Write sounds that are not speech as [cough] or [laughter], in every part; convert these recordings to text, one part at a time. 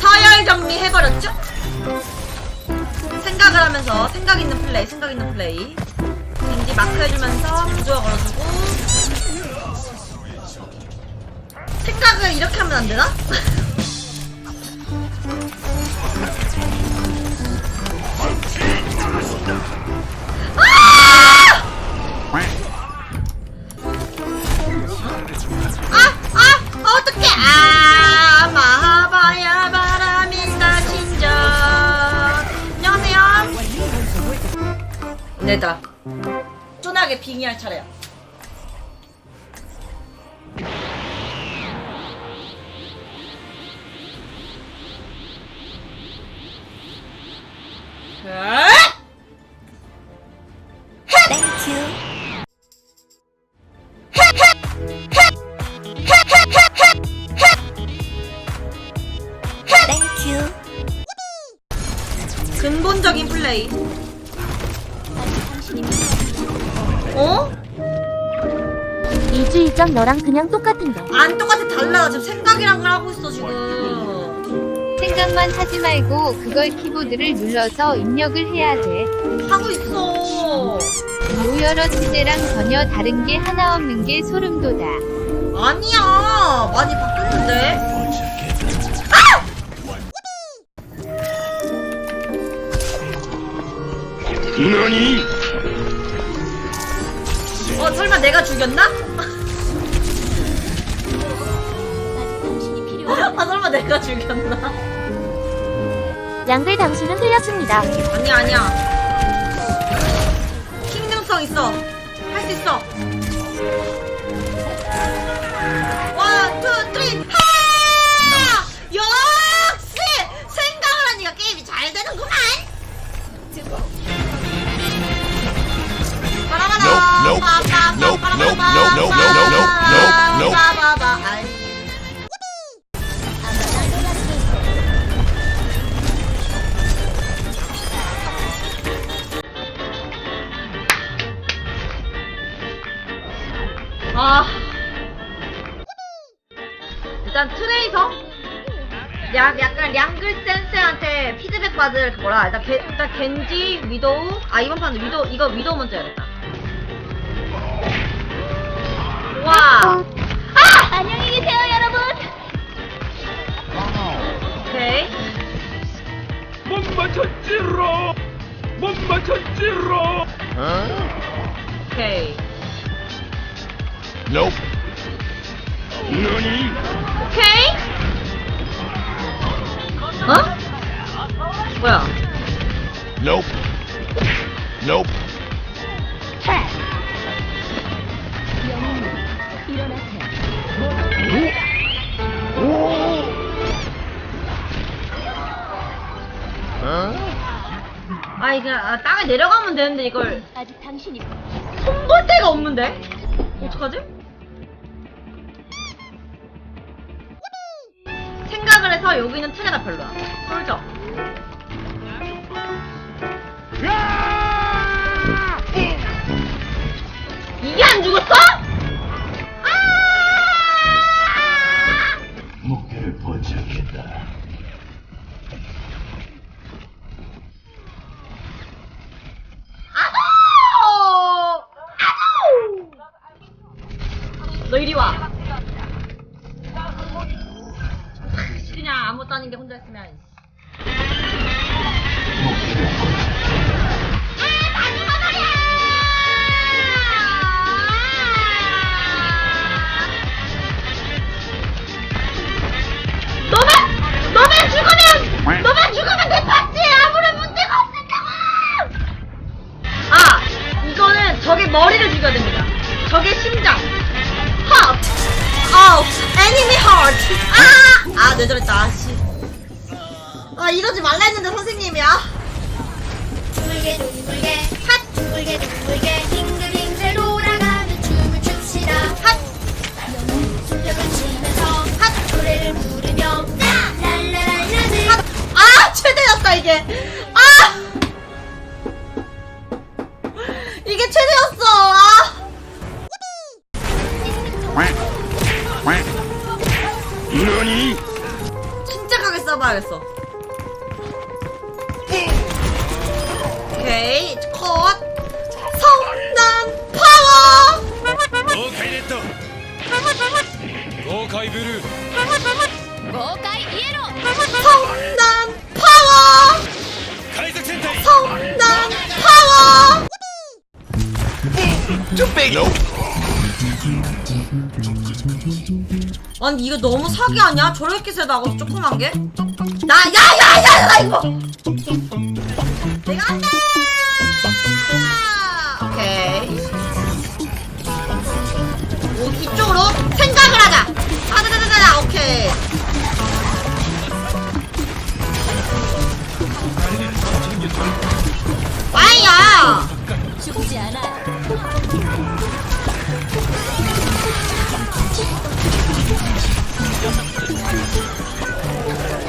서열 정리 해버렸죠? 생각을 하면서 생각 있는 플레이, 생각 있는 플레이. 겐지 마크 해주면서 구조화 걸어주고. 생각을 이렇게 하면 안 되나? [laughs] 내다 쫀하게 빙의할 차례야. 근본적인 플레이 이주일정 너랑 그냥 똑같은데. 안 똑같아 달라 지금 생각이랑 걸 하고 있어 지금 생각만 하지 말고 그걸 키보드를 눌러서 입력을 해야 돼. 하고 있어 모여러 시제랑 전혀 다른 게 하나 없는 게 소름 돋아. 아니야 많이 바뀌었는데 너니? 어 설마 내가 죽였나? [laughs] 아 설마 내가 죽였나? 양글 당신은 틀렸습니다. 아니야 아니야 킹능성 있어 할 수 있어 일단 트레이서? 약, 약간 량글 센스한테 피드백 받을 거라. 일단, 게, 일단 겐지, 위도우. 아, 이번 판은 위도우, 이거 위도우 먼저 해야겠다. 와. 아! 안녕히 계세요, 여러분. 오케이. 못 맞췄지로! 못 맞췄지로! 오케이. Nope. 너니? 오케이. 어? 뭐야? Nope. Nope. 아, 이게, 아, 땅에 내려가면 되는데, 이걸. 아직 당신이 손볼 데가 없는데? 어떡하지? 여기는 트레가 별로야. 솔져. 머리를 죽여야 됩니다. 적의 심장. Heart. Oh, enemy heart. 아, 아, 뇌절했다. 아, 씨. 아, 이러지 말라 했는데 선생님이야. 물게, 물게. 핫. 물게, 물게. 해야겠어. 오케이, 컷. 성난 파워! 豪快レッド豪快ブルー豪快イエロー 성난 파워! 海賊戦隊 성난 파워! 아니 이거 너무 사기 아니야? 저렇게 세다 고 조그만 게? 나 야야야 나 이거 내가 안돼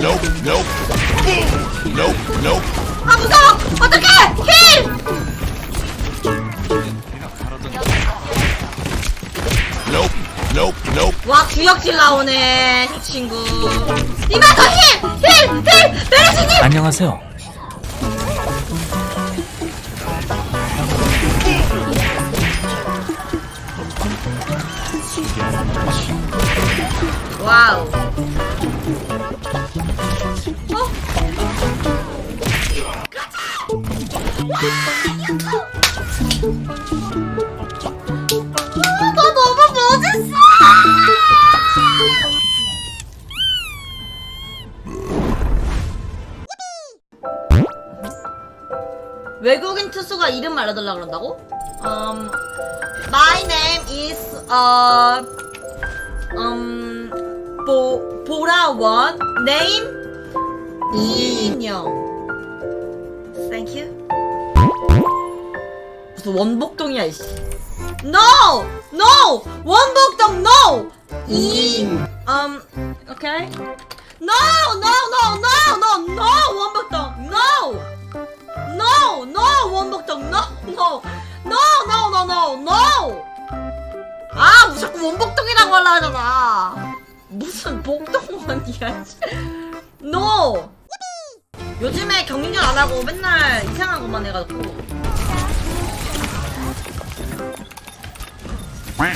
Nope, nope. Nope, nope. 아 무서워! 어떡해! 힐! Nope, nope, nope. 와 구역질 나오네 이 친구. 이만 더 힐 힐힐! 메르시님! 안녕하세요. 와우 어? 너 너무 멋있어 외국인 투수가 이름 알려달라 그런다고? Um, my name is uh, um, 보 보라원 name 이인영. Thank you. 무슨 원복동이야 이씨. No, no, 원복동 no. 이 um, okay. No, no, no, no, no, no, 원복동 no. No, no, 원복동, no, no, no, no, no, no, no. 아, 뭐 자꾸 원복동이라고 하려 하잖아. 무슨 복동원이야. 씨. No. 요즘에 경륜전 안 하고 맨날 이상한 것만 해가지고. 와,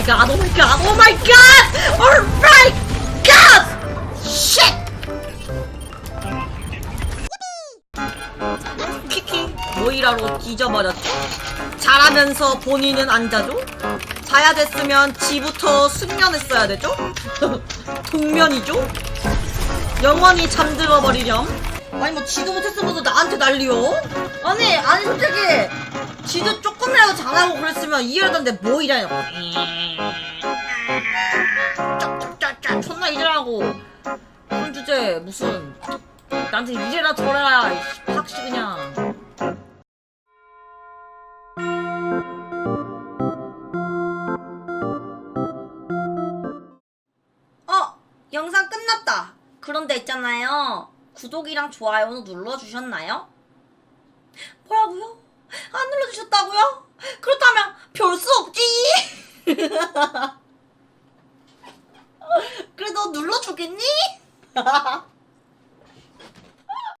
my god, oh my god, oh my god! Oh my god! Shit! 키키 모이라로 뒤져버렸죠. 잘하면서 본인은 안 자죠? 자야 됐으면 지부터 숙면했어야 되죠? [laughs] 동면이죠? 영원히 잠들어 버리렴. 아니 뭐 지도 못했으면서 나한테 난리요? 아니 아니 솔직히 지도 조금이라도 잘하고 그랬으면 이해하던데 뭐 이래요? 쫙쫙쫙쫙 존나 이래라고 그런 주제 무슨 나한테 이래라 저래라 확시 그냥. 어, 영상 끝났다. 그런데 있잖아요. 구독이랑 좋아요는 눌러주셨나요? 뭐라고요? 안 눌러주셨다고요? 그렇다면 별 수 없지. [laughs] 그래도 눌러주겠니? [laughs]